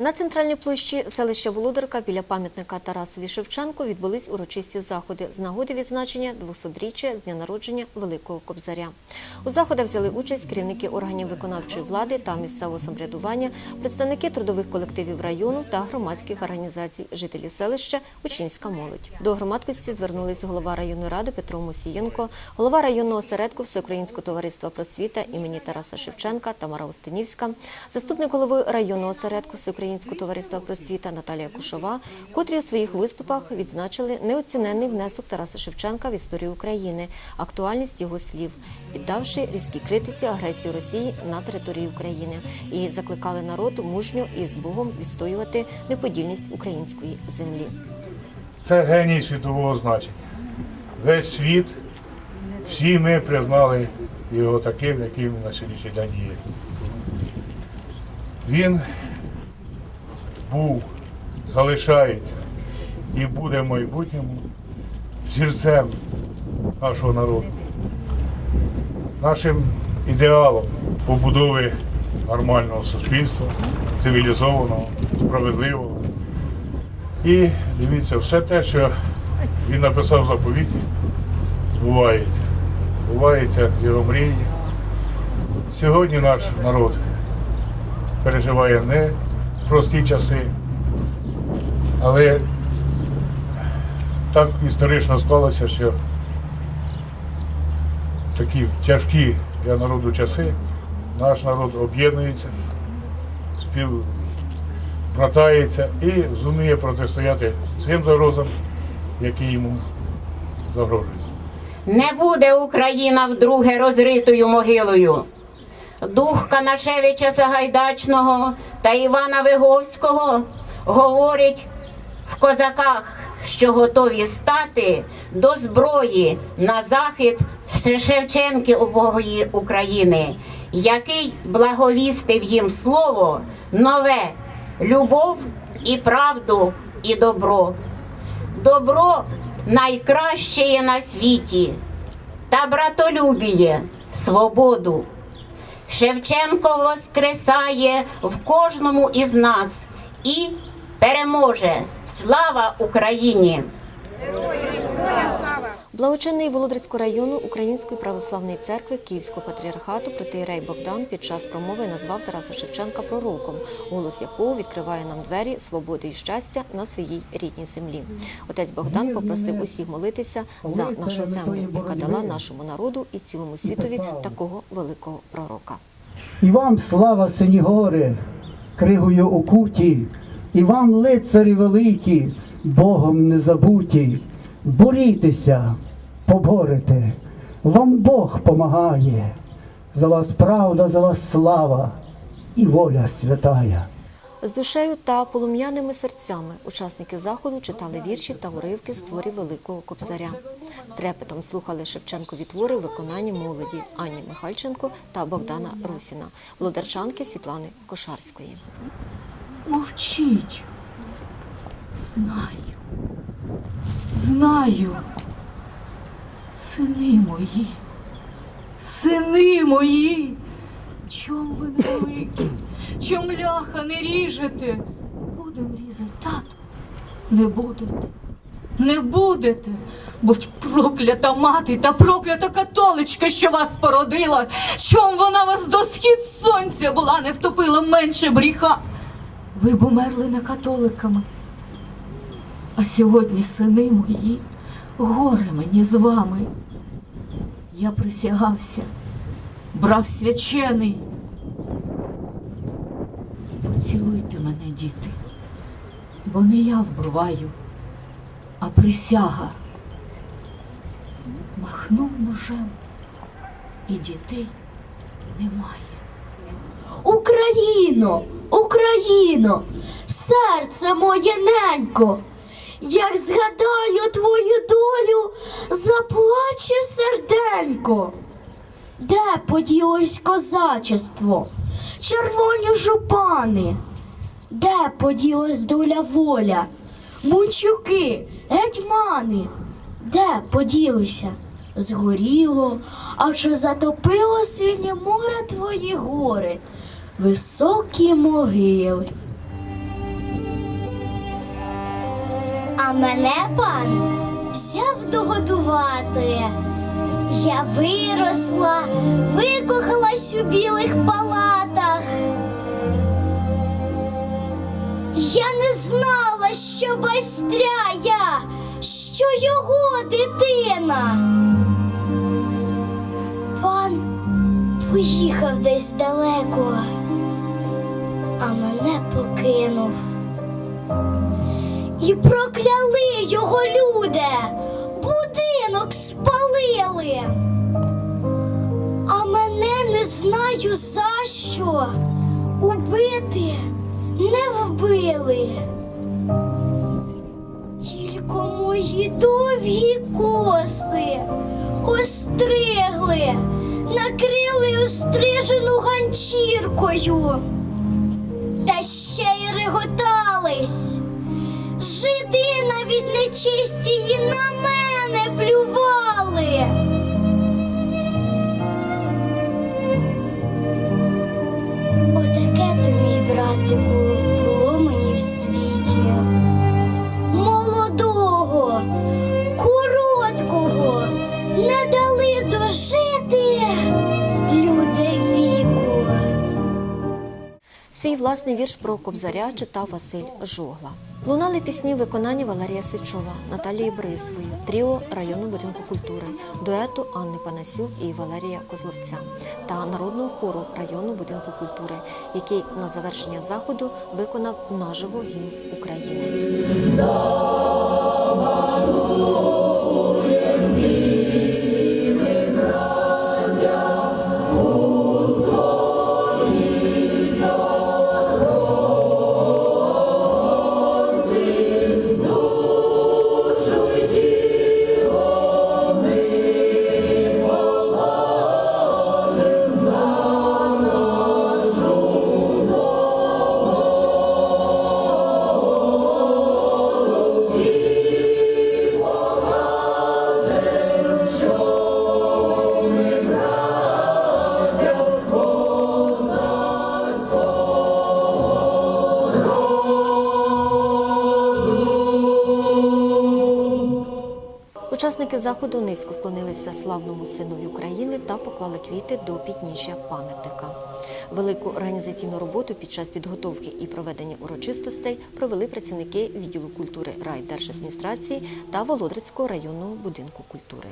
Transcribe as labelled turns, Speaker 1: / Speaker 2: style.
Speaker 1: На центральній площі селища Володарка біля пам'ятника Тарасові Шевченку відбулись урочисті заходи з нагоди відзначення 200-річчя з дня народження Великого Кобзаря. У заходах взяли участь керівники органів виконавчої влади та місцевого самоврядування, представники трудових колективів району та громадських організацій, жителі селища, учнівська молодь. До громадськості звернулись голова районної ради Петро Мусієнко, голова районного осередку Всеукраїнського товариства просвіта імені Тараса Шевченка Тамара Устинівська, заступник голови районного осередку Всеукраїнського товариства просвіта Наталія Кушова, котрі у своїх виступах відзначили неоціненний внесок Тараса Шевченка в історію України, актуальність його слів, піддавши різкій критиці агресію Росії на території України і закликали народ мужньо і з Богом відстоювати неподільність української землі.
Speaker 2: Це геній світового значення. Весь світ, всі ми признали його таким, яким на сьогоднішній день є. Він був, залишається і буде в майбутньому зірцем нашого народу, нашим ідеалом побудови нормального суспільства, цивілізованого, справедливого. І дивіться, все те, що він написав в заповіті, збувається. Збувається його мрії. Сьогодні наш народ переживає не прості часи, але так історично склалося, що такі тяжкі для народу часи наш народ об'єднується, спів братається і зуміє протистояти цим загрозам, які йому загрожують.
Speaker 3: Не буде Україна вдруге розритою могилою. Дух Канашевича Сагайдачного та Івана Виговського говорить в козаках, що готові стати до зброї на захід Шевченківої України, який благовістив їм слово нове любов і правду і добро. Добро найкраще на світі та братолюбіє свободу. Шевченко воскресає в кожному із нас і переможе. Слава Україні!
Speaker 1: Благочинний Володарського району Української православної церкви Київського патріархату протиєрей Богдан під час промови назвав Тараса Шевченка пророком, голос якого відкриває нам двері свободи і щастя на своїй рідній землі. Отець Богдан попросив усіх молитися за нашу землю, яка дала нашому народу і цілому світові такого великого пророка.
Speaker 4: І вам слава сині гори, кригою окуті, і вам, лицарі великі, Богом не забуті. Борітеся, поборете, вам Бог помагає. За вас правда, за вас слава і воля святая.
Speaker 1: З душею та полум'яними серцями учасники заходу читали вірші та уривки з творів Великого Кобзаря. З трепетом слухали Шевченкові твори в виконанні молоді Ані Михальченко та Богдана Русіна, володарчанки Світлани Кошарської.
Speaker 5: Мовчіть. Знаю. Знаю. Сини мої. Сини мої. Чом ви не великі? Чом ляха не ріжете? Будем різати, тату. Не будете. Не будете. Бо проклята мати та проклята католичка, що вас породила. Чом вона вас до схід сонця була, не втопила менше бріха. Ви б умерли не католиками. А сьогодні, сини мої, горе мені з вами. Я присягався, брав свячений. Поцілуйте мене, діти, бо не я вбиваю, а присяга. Махнув ножем, і дітей немає.
Speaker 6: Україно, Україно, серце моє ненько, як згадаю твою долю, заплаче серденько. Де поділось козачество, червоні жупани? Де поділась доля воля, мунчуки, гетьмани? Де поділися? Згоріло, а чи затопило синє море твої гори, високі могили.
Speaker 7: А мене пан взяв догодувати. Я виросла, викохалась у білих палатах. Я не знала, що байстря я, що його дитина. Пан поїхав десь далеко, а мене покинув. І прокляли його люди, будинок спалили. А мене не знаю за що убити не вбили. Тільки мої довгі коси остригли, накрили острижену ганчіркою. Та ще й реготались. Жиди від нечистії на мене плювали.
Speaker 1: Свій власний вірш про Кобзаря читав Василь Жогла. Лунали пісні в виконанні Валерія Сичова, Наталії Брисвої, тріо районного будинку культури, дуету Анни Панасюк і Валерія Козловця та народного хору районного будинку культури, який на завершення заходу виконав наживо гімн України. Учасники заходу низько вклонилися славному синові України та поклали квіти до підніжжя пам'ятника. Велику організаційну роботу під час підготовки і проведення урочистостей провели працівники відділу культури райдержадміністрації та Володарського районного будинку культури.